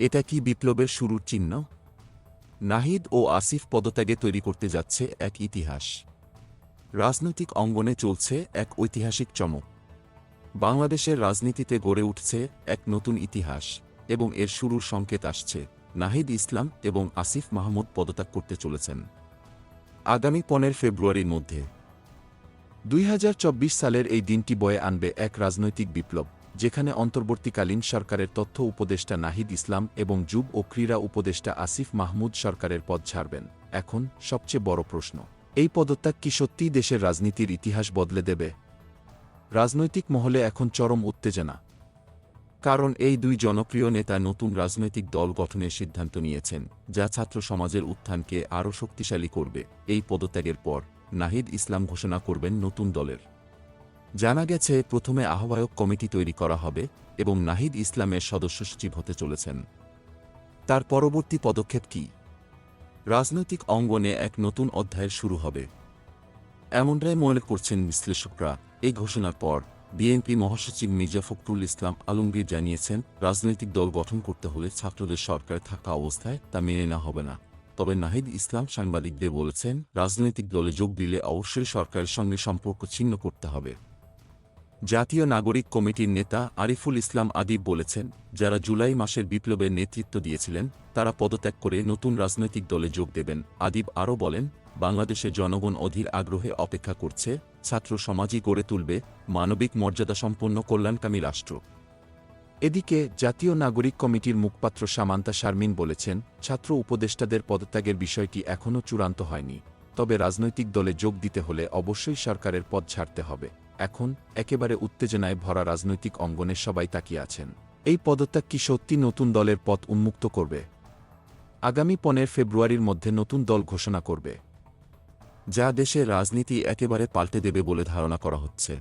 এটা কি বিপ্লবের শুরুর চিহ্ন? নাহিদ ও আসিফ পদত্যাগে তৈরি করতে যাচ্ছে এক ইতিহাস। রাজনৈতিক অঙ্গনে চলছে এক ঐতিহাসিক চমক। বাংলাদেশের রাজনীতিতে গড়ে উঠছে এক নতুন ইতিহাস এবং এর শুরুর সংকেত আসছে। নাহিদ ইসলাম এবং আসিফ মাহমুদ পদত্যাগ করতে চলেছেন। আগামী পনেরো ফেব্রুয়ারির মধ্যে। দুই হাজার চব্বিশ সালের এই দিনটি বয়ে আনবে এক রাজনৈতিক বিপ্লব। যেখানে অন্তর্বর্তীকালীন সরকারের তথ্য উপদেষ্টা নাহিদ ইসলাম এবং যুব ও ক্রীড়া উপদেষ্টা আসিফ মাহমুদ সরকারের পদ ছাড়বেন। এখন সবচেয়ে বড় প্রশ্ন, এই পদত্যাগ কি সত্যিই দেশের রাজনীতির ইতিহাস বদলে দেবে? রাজনৈতিক মহলে এখন চরম উত্তেজনা। কারণ এই দুই জনপ্রিয় নেতা নতুন রাজনৈতিক দল গঠনের সিদ্ধান্ত নিয়েছেন, যা ছাত্র সমাজের উত্থানকে আরও শক্তিশালী করবে। এই পদত্যাগের পর নাহিদ ইসলাম ঘোষণা করবেন নতুন দলের। জানা গেছে, প্রথমে আহ্বায়ক কমিটি তৈরি করা হবে এবং নাহিদ ইসলামের সদস্য সচিব হতে চলেছেন। তার পরবর্তী পদক্ষেপ কি? রাজনৈতিক অঙ্গনে এক নতুন অধ্যায়ের শুরু হবে। এমনটাই মনে করছেন বিশ্লেষকরা। এই ঘোষণার পর, বিএনপি মহাসচিব মির্জা ফখরুল ইসলাম আলমগীর জানিয়েছেন, রাজনৈতিক দল গঠন করতে হলে ছাত্রদের সরকারে থাকা অবস্থায় তা মেনে নেওয়া হবে না। তবে নাহিদ ইসলাম সাংবাদিকদের বলেছেন, রাজনৈতিক দলে যোগ দিলে অবশ্যই সরকারের সঙ্গে সম্পর্ক ছিন্ন করতে হবে। জাতীয় নাগরিক কমিটির নেতা আরিফুল ইসলাম আদিব বলেছেন, যারা জুলাই মাসের বিপ্লবের নেতৃত্ব দিয়েছিলেন, তারা পদত্যাগ করে নতুন রাজনৈতিক দলে যোগ দেবেন। আদিব আরও বলেন, বাংলাদেশে জনগণ অধীর আগ্রহে অপেক্ষা করছে, ছাত্র সমাজই গড়ে তুলবে মানবিক মর্যাদাসম্পন্ন কল্যাণকামী রাষ্ট্র। এদিকে জাতীয় নাগরিক কমিটির মুখপাত্র সামান্তা শারমিন বলেছেন, ছাত্র উপদেষ্টাদের পদত্যাগের বিষয়টি এখনও চূড়ান্ত হয়নি, তবে রাজনৈতিক দলে যোগ দিতে হলে অবশ্যই সরকারের পদ ছাড়তে হবে। এখন একেবারে উত্তেজনায় ভরা রাজনৈতিক অঙ্গনে সবাই তাকিয়ে আছেন। এই পদত্যাগ কি সত্যি নতুন দলের পথ উন্মুক্ত করবে? আগামী পনেরো ফেব্রুয়ারির মধ্যে নতুন দল ঘোষণা করবে। যা দেশের রাজনীতি একেবারে পাল্টে দেবে বলে ধারণা করা হচ্ছে।